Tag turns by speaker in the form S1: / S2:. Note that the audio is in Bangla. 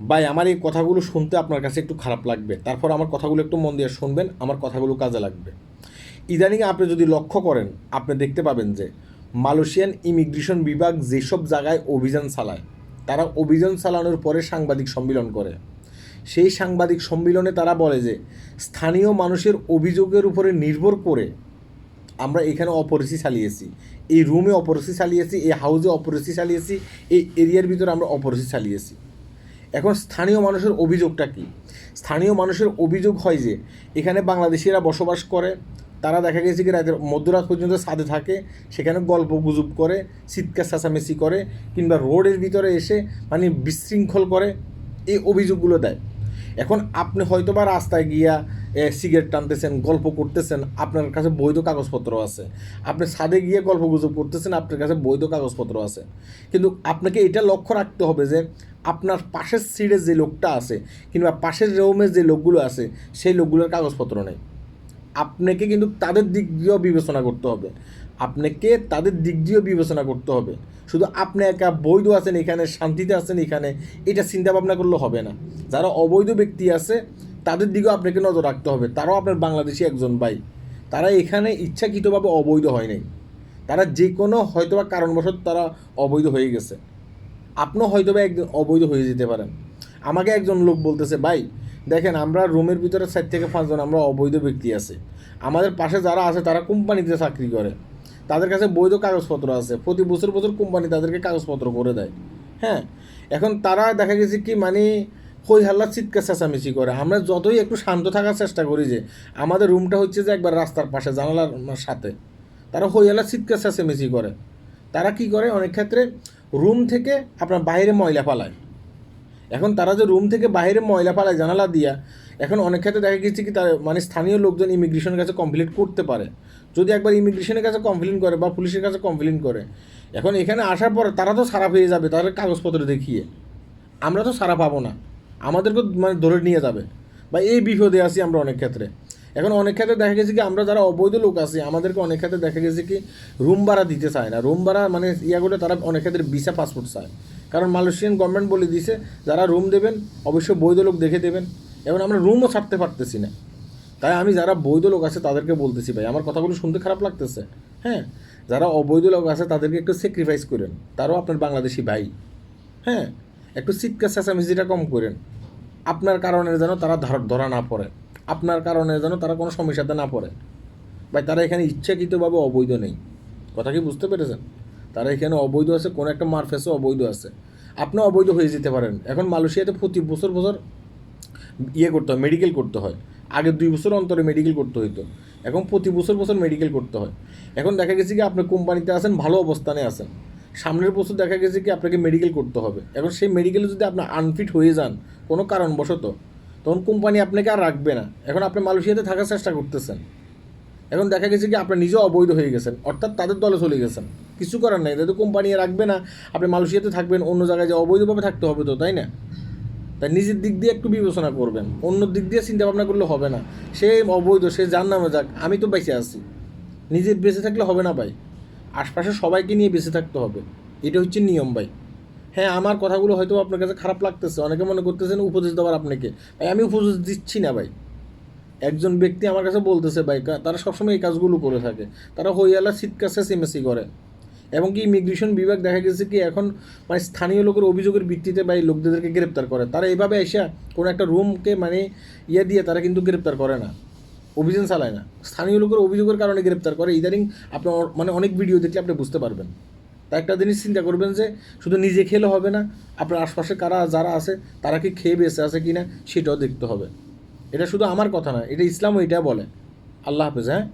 S1: ভাই, আমার এই কথাগুলো শুনতে আপনার কাছে একটু খারাপ লাগবে। তারপর আমার কথাগুলো একটু মন দিয়ে শুনবেন, আমার কথাগুলো কাজে লাগবে। ইদানিং আপনি যদি লক্ষ্য করেন, আপনি দেখতে পাবেন যে মালয়েশিয়ান ইমিগ্রেশন বিভাগ যেসব জায়গায় অভিযান চালায়, তারা অভিযান চালানোর পরে সাংবাদিক সম্মেলন করে। সেই সাংবাদিক সম্মেলনে তারা বলে যে, স্থানীয় মানুষের অভিযোগের উপরে নির্ভর করে আমরা এখানে অপরিসি চালিয়েছি। এই রুমে অপরিসি চালিয়েছি, এই হাউসে অপরিসি চালিয়েছি, এই এরিয়ার ভিতরে আমরা অপরিসি চালিয়েছি। এখন স্থানীয় মানুষের অভিযোগটা কি? স্থানীয় মানুষের অভিযোগ হয় যে, এখানে বাংলাদেশিরা বসবাস করে, তারা দেখা গেছে কি রাতের মধ্যরাত পর্যন্ত ছাদে থাকে, সেখানে গল্প গুজব করে চিৎকার চেঁচামেচি করে, কিংবা রোডের ভিতরে এসে মানে বিশৃঙ্খল করে, এই অভিযোগগুলো দেয়। এখন আপনি হয়তো বা রাস্তায় গিয়া সিগারেট টানতেছেন, গল্প করতেছেন, আপনার কাছে বৈধ কাগজপত্র আছে। আপনি ছাদে গিয়ে গল্প গুজব করতেছেন, আপনার কাছে বৈধ কাগজপত্র আছে। কিন্তু আপনাকে এটা লক্ষ্য রাখতে হবে যে আপনার পাশের সিটে যে লোকটা আছে কিংবা পাশের রুমে যে লোকগুলো আছে, সেই লোকগুলোর কাগজপত্র নেই। আপনাকে কিন্তু তাদের দিক দিয়েও বিবেচনা করতে হবে। আপনাকে তাদের দিক দিয়েও বিবেচনা করতে হবে। শুধু আপনি একা বৈধ আছেন এখানে, শান্তিতে আছেন এখানে, এটা চিন্তা ভাবনা করলে হবে না। যারা অবৈধ ব্যক্তি আছে, তাদের দিকেও আপনাকে নজর রাখতে হবে। তারাও আপনার বাংলাদেশি একজন ভাই। তারা এখানে ইচ্ছাকৃতভাবে অবৈধ হয় নাই। তারা যে কোনো হয়তোবা কারণবশত তারা অবৈধ হয়ে গেছে। আপনিও হয়তো বা একদিন অবৈধ হয়ে যেতে পারেন। আমাকে একজন লোক বলতেছে, ভাই, দেখেন আমরা রুমের ভিতরে চার থেকে পাঁচজন আমরা অবৈধ ব্যক্তি আছে। আমাদের পাশে যারা আছে তারা কোম্পানিতে চাকরি করে। তাদের কাছে বৈধ কাগজপত্র আছে। প্রতি বছর বছর কোম্পানি তাদেরকে কাগজপত্র করে দেয়। হ্যাঁ এখন তারা দেখা গেছে কি মানে হই হাল্লা চিৎকার চেঁচামেচি করে। আমরা যতই একটু শান্ত থাকার চেষ্টা করি যে আমাদের রুমটা হচ্ছে যে একবার রাস্তার পাশে, জানালার সাথে। তারা হই হাল্লা চিৎকার চেঁচামেচি করে। তারা কি করে? অনেক ক্ষেত্রে রুম থেকে আপনার বাইরে ময়লা পালায় এখন তারা যে রুম থেকে বাইরে ময়লা পালায় জানালা দিয়া, এখন অনেক ক্ষেত্রে দেখা গেছে কি তার মানে স্থানীয় লোকজন ইমিগ্রেশনের কাছে কমপ্লেন করতে পারে। যদি একবার ইমিগ্রেশনের কাছে কমপ্লেন করে বা পুলিশের কাছে কমপ্লেন করে, এখন এখানে আসার পর তারা তো সারা পেয়ে যাবে তাদের কাগজপত্র দেখিয়ে। আমরা তো সারা পাবো না। আমাদেরকে মানে ধরে নিয়ে যাবে। বা এই বিপদে আছি আমরা অনেক ক্ষেত্রে। এখন অনেক ক্ষেত্রে দেখা গেছে কি, আমরা যারা অবৈধ লোক আছি, আমাদেরকে অনেক ক্ষেত্রে দেখা গেছে কি, রুম ভাড়া দিতে চায় না। রুম ভাড়া মানে ইয়া করে তারা অনেক ক্ষেত্রে ভিসা পাসপোর্ট চায়। কারণ মালয়েশিয়ান গভর্নমেন্ট বলে দিছে, যারা রুম দেবেন, অবশ্যই বৈধ লোক দেখে দেবেন। এবং আমরা রুমও ছাড়তে পারতেছি না। তাই আমি যারা বৈধ লোক আছে, তাদেরকে বলতেছি, ভাই, আমার কথাগুলো শুনতে খারাপ লাগতেছে। হ্যাঁ যারা অবৈধ লোক আছে, তাদেরকে একটু স্যাক্রিফাইস করেন। তারাও আপনার বাংলাদেশি ভাই। হ্যাঁ একটু চিৎকার চেঁচামেচিটা কম করেন। আপনার কারণে যেন তারা ধর- ধরা না পড়ে। আপনার কারণে যেন তারা কোনো সমস্যাতে না পড়ে। ভাই, তারা এখানে ইচ্ছাকৃতভাবে অবৈধ নেই। কথা কি বুঝতে পেরেছেন? তারা এখানে অবৈধ আছে, কোনো একটা মারফেসে অবৈধ আছে। আপনি অবৈধ হয়ে যেতে পারেন। এখন মালয়েশিয়াতে প্রতি বছর বছর ইয়ে করতে হয় মেডিকেল করতে হয়। আগে দুই বছর অন্তরে মেডিকেল করতে হইতো। এখন প্রতি বছর বছর মেডিকেল করতে হয়। এখন দেখা গেছে কি, আপনি কোম্পানিতে আছেন, ভালো অবস্থানে আছেন। সামনের বছর দেখা গেছে কি, আপনাকে মেডিকেল করতে হবে। এখন সেই মেডিকেলে যদি আপনি আনফিট হয়ে যান, কোনো কারণবশত তখন কোম্পানি আপনাকে আর রাখবে না। এখন আপনি মালয়েশিয়াতে থাকার চেষ্টা করতেছেন। এখন দেখা গেছে কি, আপনি নিজেও অবৈধ হয়ে গেছেন। অর্থাৎ তাদের দলে চলে গেছেন। কিছু করার নাই। তাদের কোম্পানি রাখবে না, আপনি মালয়েশিয়াতে থাকবেন, অন্য জায়গায় যে অবৈধভাবে থাকতে হবে তো, তাই না? তাই নিজের দিক দিয়ে একটু বিবেচনা করবেন। অন্য দিক দিয়ে চিন্তা ভাবনা করলে হবে না। সে অবৈধ, সে যার নামে যাক, আমি তো বেঁচে আছি। নিজের বেঁচে থাকলে হবে না ভাই। আশপাশে সবাইকে নিয়ে বেঁচে থাকতে হবে। এটা হচ্ছে নিয়ম ভাই। হ্যাঁ আমার কথাগুলো হয়তো আপনার কাছে খারাপ লাগতেছে। অনেকে মনে করতেছেন উপদেশ দেওয়ার আপনাকে। ভাই, আমি উপদেশ দিচ্ছি না, ভাই। একজন ব্যক্তি আমার কাছে বলতেছে, ভাই তারা সবসময় এই কাজগুলো করে থাকে। তারা হইয়ালা শীতকাশে সিমেসি করে। এবং কি ইমিগ্রেশন বিভাগ দেখা গেছে কি এখন মানে স্থানীয় লোকের অভিযোগের ভিত্তিতে বা এই লোকদেরকে গ্রেপ্তার করে। তারা এইভাবে এসে কোনো একটা রুমকে মানে ইয়ে দিয়ে তারা কিন্তু গ্রেপ্তার করে না। অভিযান চালায় না। স্থানীয় লোকের অভিযোগের কারণে গ্রেপ্তার করে। ইদানিং আপনার মানে অনেক ভিডিও দেখলে আপনি বুঝতে পারবেন। তা একটা জিনিস চিন্তা করবেন যে শুধু নিজে খেলে হবে না, আপনার আশপাশে কারা, যারা আছে, তারা কি খেয়ে বেঁচে আছে কি না সেটাও দেখতে হবে। এটা শুধু আমার কথা না এটা ইসলামও এটা বলে। আল্লাহ হাফেজ হ্যাঁ?